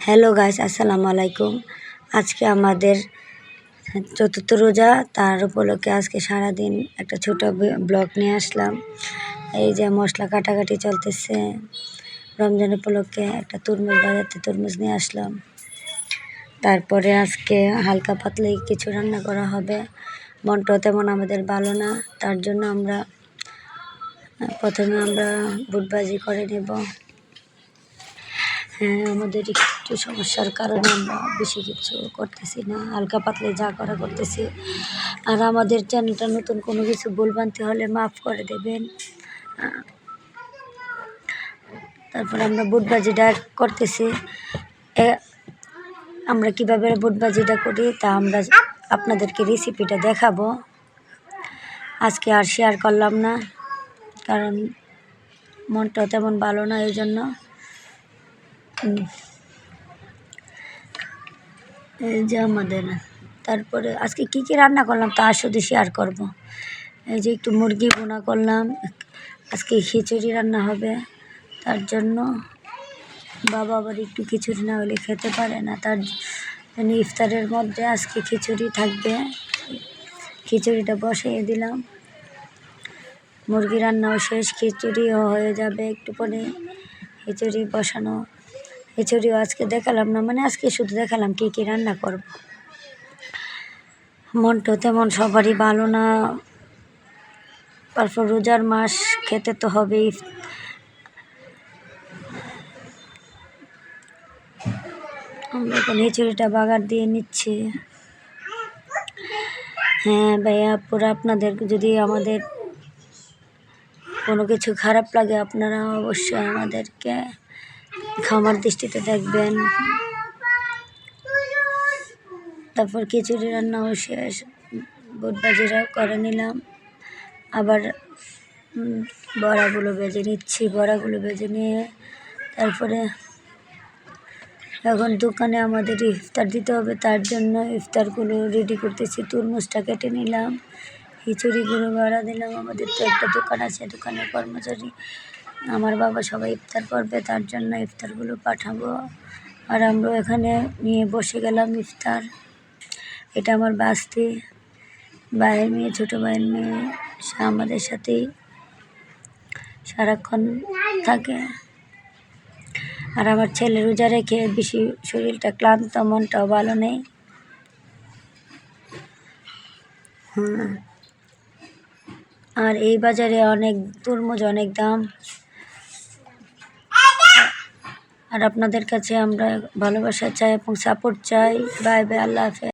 Hello guys আসসালামু আলাইকুম আজকে আমাদের চতুর্থ রোজা, তার উপলক্ষে আজকে সারাদিন একটা ছোট ব্লগ নিয়ে আসলাম। এই যে মশলা কাটাকাটি চলতেছে, রমজান উপলক্ষে একটা তরমুজ বাজাতে তরমুজ নিয়ে আসলাম। তারপরে আজকে হালকা পাতলাই কিছু রান্না করা হবে। মনটাও তেমন আমাদের ভালো না, তার জন্য আমরা, প্রথমে আমরা বুট বুটবাজি করে নেব। হ্যাঁ আমাদের একটু সমস্যার কারণে আমরা বেশি কিছু করতেছি না, হালকা পাতলে যা করা করতেছি। আর আমাদের চ্যানেলটা নতুন কোনো কিছু ভুল বানতে হলে মাফ করে দেবেন। তারপর আমরা বুটবাজিটা করতেছি। আমরা কীভাবে বুটবাজিটা করি, তা আমরা আপনাদেরকে রেসিপিটা দেখাবো। আজকে আর শেয়ার করলাম না, কারণ মনটা তেমন ভালো না, এই জন্য। এই যে আমাদের, তারপরে আজকে কি কি রান্না করলাম তা শুধু শেয়ার করব। এই যে একটু মুরগি বোনা করলাম, আজকে খিচুড়ি রান্না হবে, তার জন্য বাবা আবার একটু খিচুড়ি না হলে খেতে পারে না, তার জন্য ইফতারের মধ্যে আজকে খিচুড়ি থাকবে। খিচুড়িটা বসিয়ে দিলাম। মুরগি রান্নাও শেষ, খিচুড়িও হয়ে যাবে একটু পরে খিচুড়ি বসানো খিচুড়িও আজকে দেখালাম না মানে আজকে শুধু দেখালাম কী কী রান্না করব। মনটা তেমন সবারই ভালো না। তারপর রোজার মাস, খেতে তো হবেই। আমরা এখন খিচুড়িটা বাগার দিয়ে নিচ্ছি। হ্যাঁ ভাইয়া পুরো আপনাদের যদি আমাদের কোনো কিছু খারাপ লাগে, আপনারা অবশ্যই আমাদেরকে খামার দৃষ্টিতে দেখবেন। তারপর খিচুড়ি রান্নাও শেষ। বুট বুটবাজিরাও করে নিলাম। আবার বড়াগুলো বেজে নিচ্ছি, বড়াগুলো বেজে নিয়ে তারপরে এখন দোকানে আমাদের ইফতার দিতে হবে, তার জন্য ইফতারগুলো রেডি করতেছি, তরমুজটা কেটে নিলাম, খিচুড়িগুলো ভাড়া দিলাম, আমাদের তো একটা দোকান আছে, দোকানের কর্মচারী আমার বাবা সবাই ইফতার করবে, তার জন্য ইফতারগুলো পাঠাবো। আর আমরা এখানে নিয়ে বসে গেলাম ইফতার। এটা আমার বাস্তি। ভাইয়ের মেয়ে, ছোটো ভাইয়ের মেয়ে, সে আমাদের সাথেই সারাক্ষণ থাকে। আর আমার ছেলে রোজা রেখে বেশি শরীরটা ক্লান্ত, মনটাও ভালো নেই। আর এই বাজারে অনেক তরমুজ, অনেক দাম। আর আপনাদের কাছে আমরা ভালোবাসা চাই এবং সাপোর্ট চাই। বাই বাই আল্লাহ হাফেজ।